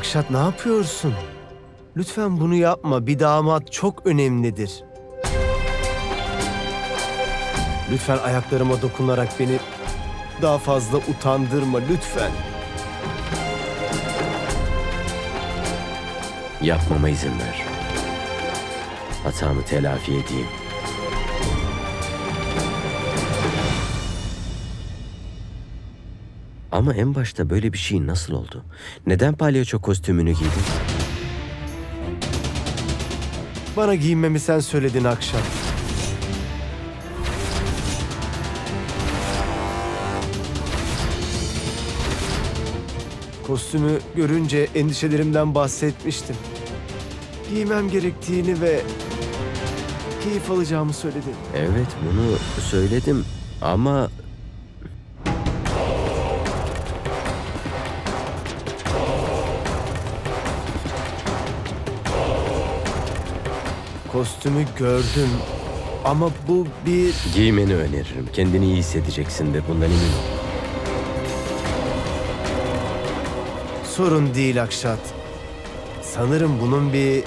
Akşat ne yapıyorsun? Lütfen bunu yapma. Bir damat çok önemlidir. Lütfen ayaklarıma dokunarak beni daha fazla utandırma lütfen. Yapmama izin ver. Hatamı telafi edeyim. Ama en başta böyle bir şey nasıl oldu? Neden palyaço kostümünü giydin? Bana giyinmemi sen söyledin Akşat. Kostümü görünce endişelerimden bahsetmiştim. Giymem gerektiğini ve keyif alacağımı söyledin. Evet bunu söyledim ama Kostümü gördüm ama bu bir... giymeni öneririm. Kendini iyi hissedeceksindir bundan emin ol. Sorun değil Akşat. Sanırım bunun bir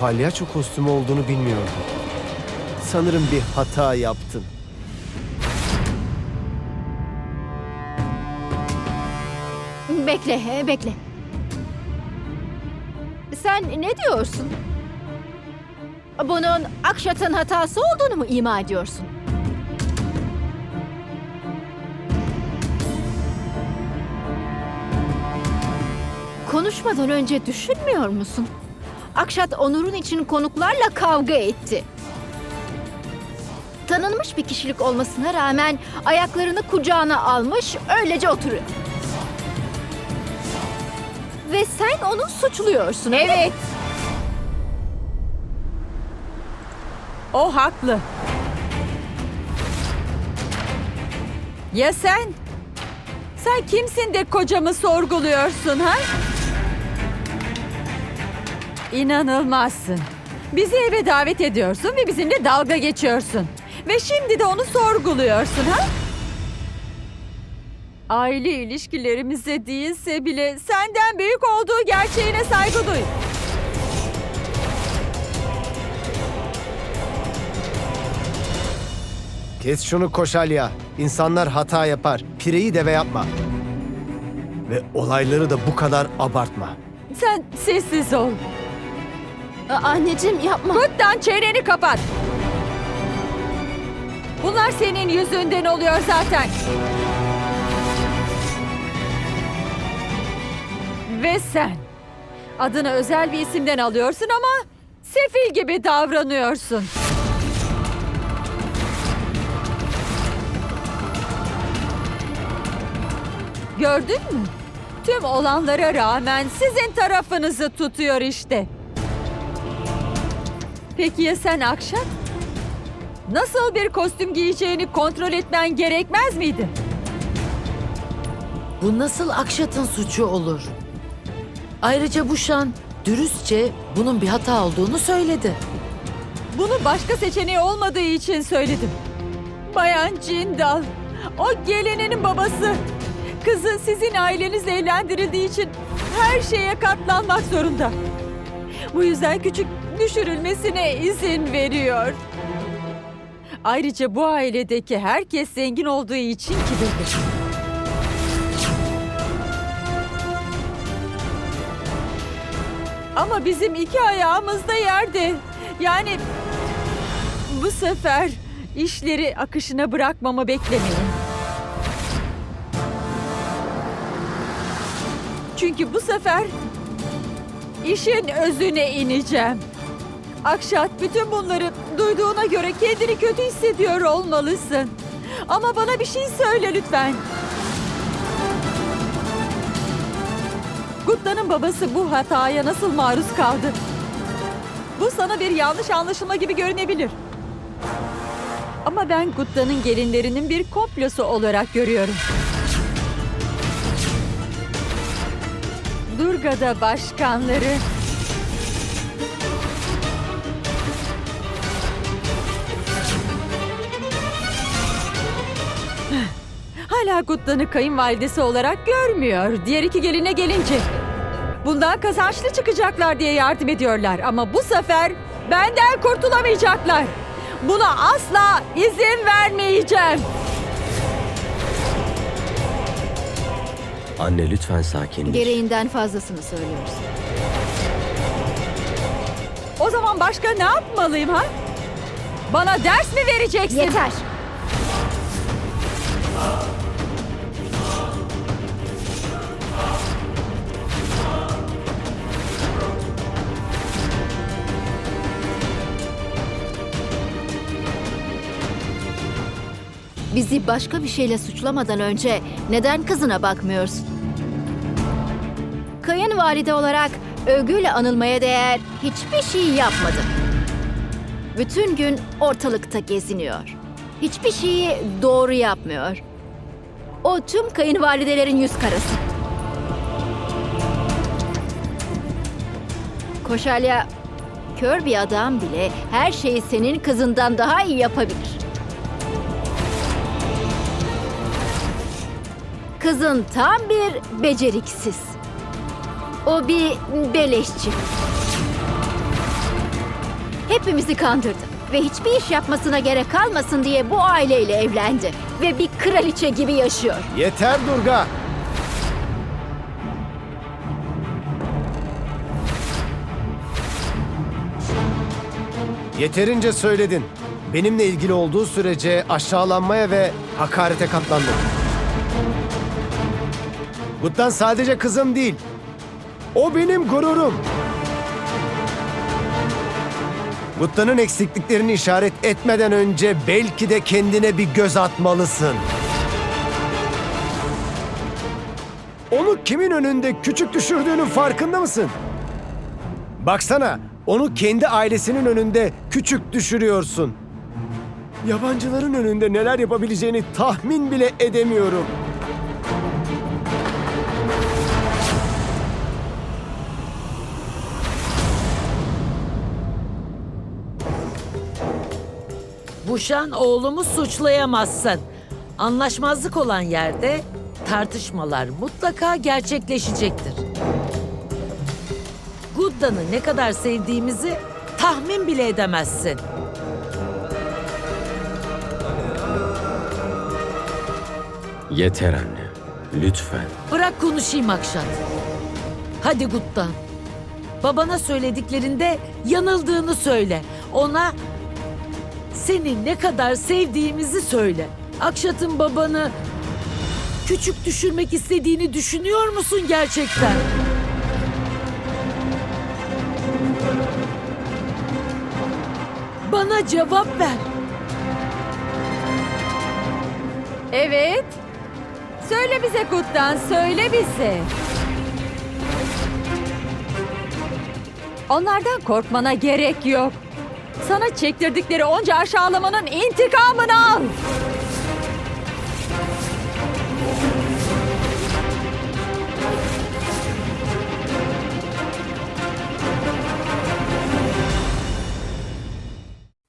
palyaço kostümü olduğunu bilmiyordum. Sanırım bir hata yaptın. Bekle, bekle. Sen ne diyorsun? Bunun Akşat'ın hatası olduğunu mu ima ediyorsun? Konuşmadan önce düşünmüyor musun? Akşat Onur'un için konuklarla kavga etti. Tanınmış bir kişilik olmasına rağmen ayaklarını kucağına almış, öylece oturuyor. Ve sen onu suçluyorsun. Evet. O haklı. Ya sen? Sen kimsin de kocamı sorguluyorsun ha? İnanılmazsın. Bizi eve davet ediyorsun ve bizimle dalga geçiyorsun. Ve şimdi de onu sorguluyorsun ha? Aile ilişkilerimize değilse bile senden büyük olduğu gerçeğine saygı duy. Kes şunu Koşalya. İnsanlar hata yapar. Pireyi deve yapma. Ve olayları da bu kadar abartma. Sen sessiz ol. Anneciğim yapma. Guttan çeneni kapat. Bunlar senin yüzünden oluyor zaten. Ve sen adını özel bir isimden alıyorsun ama sefil gibi davranıyorsun. Gördün mü? Tüm olanlara rağmen sizin tarafınızı tutuyor işte. Peki ya sen Akşat? Nasıl bir kostüm giyeceğini kontrol etmen gerekmez miydi? Bu nasıl Akşat'ın suçu olur? Ayrıca bu şan dürüstçe bunun bir hata olduğunu söyledi. Bunu başka seçeneği olmadığı için söyledim. Bayan Cindal, o gelininin babası. Kızı sizin ailenizle evlendirildiği için her şeye katlanmak zorunda. Bu yüzden küçük düşürülmesine izin veriyor. Ayrıca bu ailedeki herkes zengin olduğu için kibirli. Ama bizim iki ayağımız da yerde. Yani bu sefer işleri akışına bırakmamı beklemeyin. Çünkü bu sefer işin özüne ineceğim. Akşat bütün bunları duyduğuna göre kendini kötü hissediyor olmalısın. Ama bana bir şey söyle lütfen. Gutta'nın babası bu hataya nasıl maruz kaldı? Bu sana bir yanlış anlaşılma gibi görünebilir. Ama ben Gutta'nın gelinlerinin bir komplosu olarak görüyorum. Durga'da başkanları Hala Gutta'nı kayınvalidesi olarak görmüyor. Diğer iki geline gelince. bundan kazançlı çıkacaklar diye yardım ediyorlar. Ama bu sefer benden kurtulamayacaklar. Buna asla izin vermeyeceğim. Anne lütfen sakinleş. Gereğinden fazlasını söylüyorsun. O zaman başka ne yapmalıyım ha? Bana ders mi vereceksin? Yeter. Bizi başka bir şeyle suçlamadan önce neden kızına bakmıyorsun? Kayınvalide olarak övgüyle anılmaya değer hiçbir şey yapmadın. Bütün gün ortalıkta geziniyor. Hiçbir şeyi doğru yapmıyor. O tüm kayınvalidelerin yüz karası. Koşalya, kör bir adam bile her şeyi senin kızından daha iyi yapabilir. Kızın tam bir beceriksiz. O bir beleşçi. Hepimizi kandırdı ve hiçbir iş yapmasına gerek kalmasın diye bu aileyle evlendi ve bir kraliçe gibi yaşıyor. Yeter Durga. Yeterince söyledin. Benimle ilgili olduğu sürece aşağılanmaya ve hakarete katlandım. Guttan sadece kızım değil. O benim gururum. Guttan'ın eksikliklerini işaret etmeden önce belki de kendine bir göz atmalısın. Onu kimin önünde küçük düşürdüğünün farkında mısın? Baksana, onu kendi ailesinin önünde küçük düşürüyorsun. Yabancıların önünde neler yapabileceğini tahmin bile edemiyorum. Buşan oğlumu suçlayamazsın. Anlaşmazlık olan yerde tartışmalar mutlaka gerçekleşecektir. Gudda'nı ne kadar sevdiğimizi tahmin bile edemezsin. Yeter anne. Lütfen. Bırak konuşayım Akşat. Hadi Guttan. Babana söylediklerinde yanıldığını söyle. Ona seni ne kadar sevdiğimizi söyle. Akşat'ın babanı küçük düşürmek istediğini düşünüyor musun gerçekten? Bana cevap ver. Evet. Söyle bize Kuttan, söyle bize. Onlardan korkmana gerek yok. Sana çektirdikleri onca aşağılamanın intikamını al.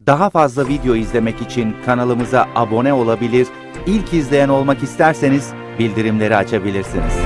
Daha fazla video izlemek için kanalımıza abone olabilir, ilk izleyen olmak isterseniz bildirimleri açabilirsiniz.